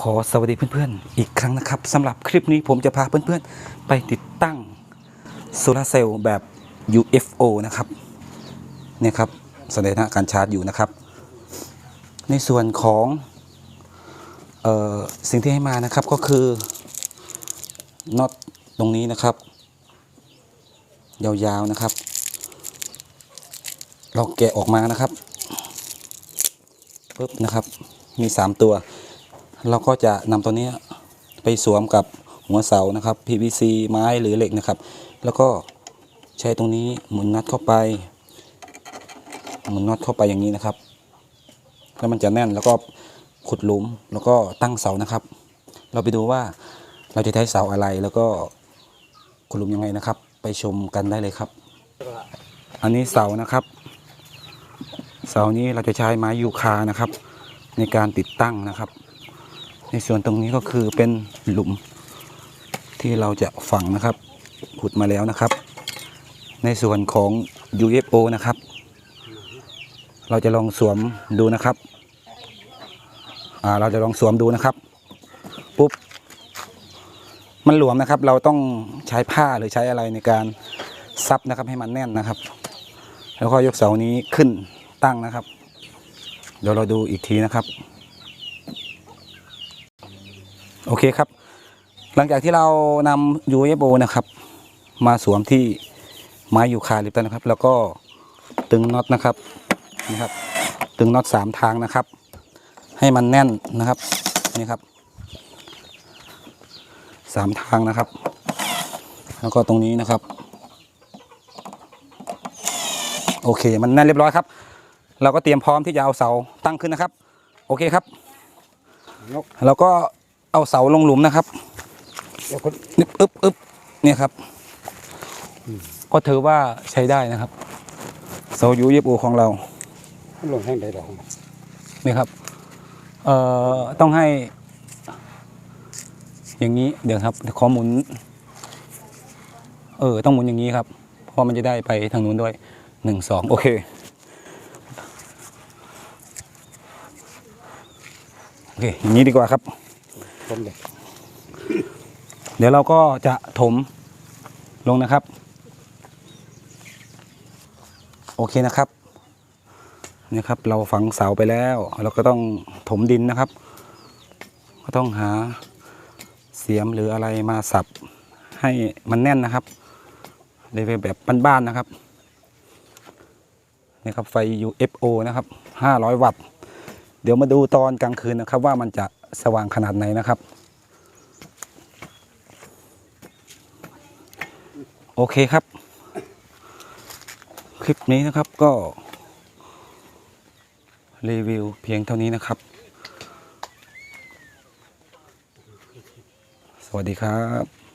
ขอสวัสดีเพื่อนๆ อีกครั้งนะครับสำหรับคลิปนี้ผมจะพาเพื่อนๆ ไปติดตั้งโซลาร์เซลล์แบบ UFO นะครับเนี่ยครับแสดงน้าการชาร์จอยู่นะครับ ในส่วนของออสิ่งที่ให้มานะครับก็คือน็อตตรงนี้นะครับ ยาวๆนะครับ เราแกะออกมานะครับปึ๊บนะครับมี 3 ตัว เราก็จะนำตัวนี้ไปสวมกับหัวเสานะครับ PVC ไม้หรือเหล็กนะครับ แล้วก็ใช้ตรงนี้หมุนน็อตเข้าไป หมุนน็อตเข้าไปอย่างนี้นะครับ แล้วมันจะแน่นแล้วก็ขุดหลุมแล้วก็ตั้งเสานะครับ เราไปดูว่าเราจะใช้เสาอะไรแล้วก็ขุดหลุมยังไงนะครับ ไปชมกันได้เลยครับ อันนี้เสานะครับ เสานี้เราจะใช้ไม้ยูคานะครับ ในการติดตั้งนะครับ ในส่วนตรงนี้ก็คือเป็นหลุมที่เราจะฝังนะครับ ขุดมาแล้วนะครับ ในส่วนของ UFO นะครับ เราจะลองสวมดูนะครับอ่าเราจะลองสวมดูนะครับปุ๊บมันหลวมนะครับ เราต้องใช้ผ้าหรือใช้อะไรในการซับนะครับให้มันแน่นนะครับ แล้วก็ยกเสานี้ขึ้นตั้งนะครับ เดี๋ยวเราดูอีกทีนะครับ โอเคครับ หลังจากที่เรานำ UFO นะครับ มาสวมที่ไม้ยูคาลิปตัสนะครับ แล้วก็ตึงน็อตนะครับนี่ครับ ตึงน็อตสามทางนะครับ ให้มันแน่นนะครับนี่ครับสามทางนะครับ แล้วก็ตรงนี้นะครับ โอเคมันแน่นเรียบร้อยครับ เราก็เตรียมพร้อมที่จะเอาเสาตั้งขึ้นนะครับ โอเคครับยกเราก็ เอาเสาลงหลุมนะครับยกคนนี่อึ๊บอึ๊บเนี่ยครับ ก็ถือว่าใช้ได้นะครับ เสายูเยบโอของเราลงแห้งได้ดอกนี่ครับ เอ่อต้องให้ อย่างนี้เดี๋ยวครับขอหมุน เออ ต้องหมุนอย่างนี้ครับ เพราะมันจะได้ไปทางนู้นด้วยหนึ่งสองโอเคโอเคอย่างนี้ดีกว่าครับ ผมเลยเดี๋ยวเราก็จะถมลงนะครับ โอเคนะครับนี่ครับ เราฝังเสาไปแล้ว เราก็ต้องถมดินนะครับ ก็ต้องหาเสียมหรืออะไรมาสับให้มันแน่นนะครับในแบบบ้านๆนะครับนี่ครับไฟ UFO นะครับ 500 วัตต์ เดี๋ยวมาดูตอนกลางคืนนะครับว่ามันจะ สว่างขนาดไหนนะครับ โอเคครับ คลิปนี้นะครับก็ รีวิวเพียงเท่านี้นะครับ สวัสดีครับ